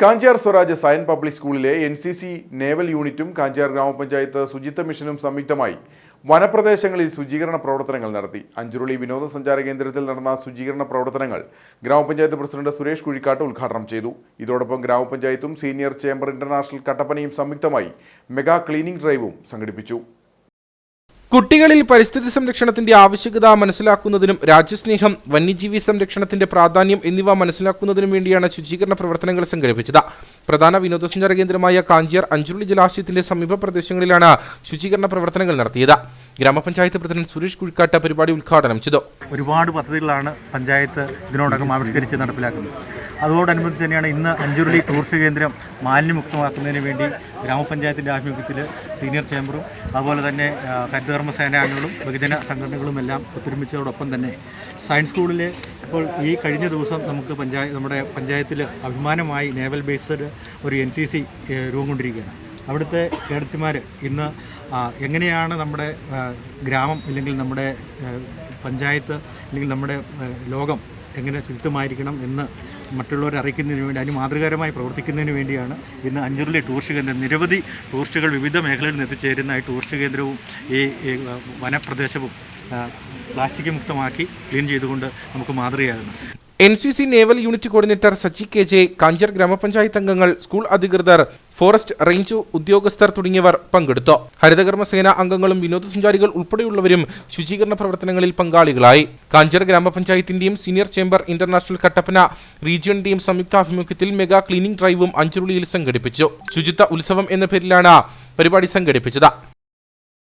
കാഞ്ചാർ സ്വരാജ് സയൻ പബ്ലിക് സ്കൂളിലെ N C C naval യൂണിറ്റും കാഞ്ചാർ ഗ്രാമപഞ്ചായത്ത് ശുചിത്വ മിഷനും സംയുക്തമായി വനപ്രദേശങ്ങളിൽ ശുചീകരണ പ്രവർത്തനങ്ങൾ നടത്തി. അഞ്ചുരുളി വിനോദസഞ്ചാര കേന്ദ്രത്തിൽ നടന്ന ശുചീകരണ പ്രവർത്തനങ്ങൾ ഗ്രാമപഞ്ചായത്ത് പ്രസിഡന്റ് സുരേഷ് കുഴിക്കാട്ട് ഉദ്ഘാടനം ചെയ്തു. ഇതോടൊപ്പം ഗ്രാമപഞ്ചായത്തും സീനിയർ ചേംബർ ഇന്റർനാഷണൽ കട്ടപ്പനയും സംയുക്തമായി മെഗാ ക്ലീനിംഗ് ഡ്രൈവും സംഘടിപ്പിച്ചു. കുട്ടികളിൽ പരിസ്ഥിതി സംരക്ഷണത്തിന്റെ ആവശ്യകത മനസ്സിലാക്കുന്നതിനും രാജ്യസ്നേഹം വന്യജീവി സംരക്ഷണത്തിന്റെ പ്രാധാന്യം എന്നിവ മനസ്സിലാക്കുന്നതിനും വേണ്ടിയാണ് ശുചീകരണ പ്രവർത്തനങ്ങൾ സംഘടിപ്പിച്ചത്. പ്രധാന വിനോദസഞ്ചാര കേന്ദ്രമായ കാഞ്ചിയാർ അഞ്ചുരുളി ജലാശയത്തിന്റെ സമീപ പ്രദേശങ്ങളിലാണ് ശുചീകരണ പ്രവർത്തനങ്ങൾ നടത്തിയത്. ഗ്രാമപഞ്ചായത്ത് പ്രസിഡന്റ് സുരേഷ് കുഴിക്കാട്ട് പരിപാടി ഉദ്ഘാടനം ചെയ്തു. ഒരുപാട് പദ്ധതികളാണ് പഞ്ചായത്ത് ഇതിനോടകം ആവിഷ്കരിച്ച് നടപ്പിലാക്കുന്നത്. അതോടനുബന്ധിച്ച് തന്നെയാണ് ഇന്ന് അഞ്ചുരുളി ടൂറിസ്റ്റ് കേന്ദ്രം മാലിന്യമുക്തമാക്കുന്നതിന് വേണ്ടി ഗ്രാമപഞ്ചായത്തിന്റെ ആഭിമുഖ്യത്തിൽ സീനിയർ ചേംബറും അതുപോലെ തന്നെ ഹരിതകർമ്മ സേനാംഗങ്ങളും ബഹുജന സംഘടനകളും എല്ലാം ഒത്തൊരുമിച്ചതോടൊപ്പം തന്നെ സയൻസ് സ്കൂളിൽ ഇപ്പോൾ ഈ കഴിഞ്ഞ ദിവസം നമുക്ക് പഞ്ചായ നമ്മുടെ പഞ്ചായത്തിൽ അഭിമാനമായി നേവൽ ബേസ്ഡ് ഒരു എൻ സി സി രൂപം കൊണ്ടിരിക്കുകയാണ് അവിടുത്തെ കേഡറ്റുമാർ ഇന്ന് എങ്ങനെയാണ് നമ്മുടെ ഗ്രാമം അല്ലെങ്കിൽ നമ്മുടെ പഞ്ചായത്ത് അല്ലെങ്കിൽ നമ്മുടെ ലോകം എങ്ങനെ ശുചിത്വമായിരിക്കണം എന്ന് മറ്റുള്ളവരെ അറിയിക്കുന്നതിന് വേണ്ടി അതിന് മാതൃകാരമായി പ്രവർത്തിക്കുന്നതിന് വേണ്ടിയാണ് ഇന്ന് അഞ്ചുരുളി ടൂറിസ്റ്റ് കേന്ദ്രം. നിരവധി ടൂറിസ്റ്റുകൾ വിവിധ മേഖലകളിൽ നിന്ന് എത്തിച്ചേരുന്ന ഈ ടൂറിസ്റ്റ് കേന്ദ്രവും ഈ വനപ്രദേശവും പ്ലാസ്റ്റിക് മുക്തമാക്കി ക്ലീൻ ചെയ്തുകൊണ്ട് നമുക്ക് മാതൃകയാകുന്നു. N C C naval unit coordinator Sachi K J Kanjar ഗ്രാമപഞ്ചായത്ത് അംഗങ്ങൾ സ്കൂൾ അധികൃതർ ഫോറസ്റ്റ് റേഞ്ച് ഉദ്യോഗസ്ഥർ തുടങ്ങിയവർ പങ്കെടുത്തു. ഹരിതകർമ്മസേന അംഗങ്ങളും വിനോദസഞ്ചാരികൾ ഉൾപ്പെടെയുള്ളവരും ശുചീകരണ പ്രവർത്തനങ്ങളിൽ പങ്കാളികളായി. കാഞ്ചർ ഗ്രാമപഞ്ചായത്തിന്റെയും സീനിയർ ചേംബർ ഇന്റർനാഷണൽ കട്ടപ്പന റീജിയന്റെയും സംയുക്താഭിമുഖ്യത്തിൽ മെഗാ ക്ലീനിംഗ് ഡ്രൈവും അഞ്ചുരുളിയിൽ സംഘടിപ്പിച്ചു. ശുചിത്വ ഉത്സവം എന്ന പേരിലാണ് പരിപാടി സംഘടിപ്പിച്ചത്.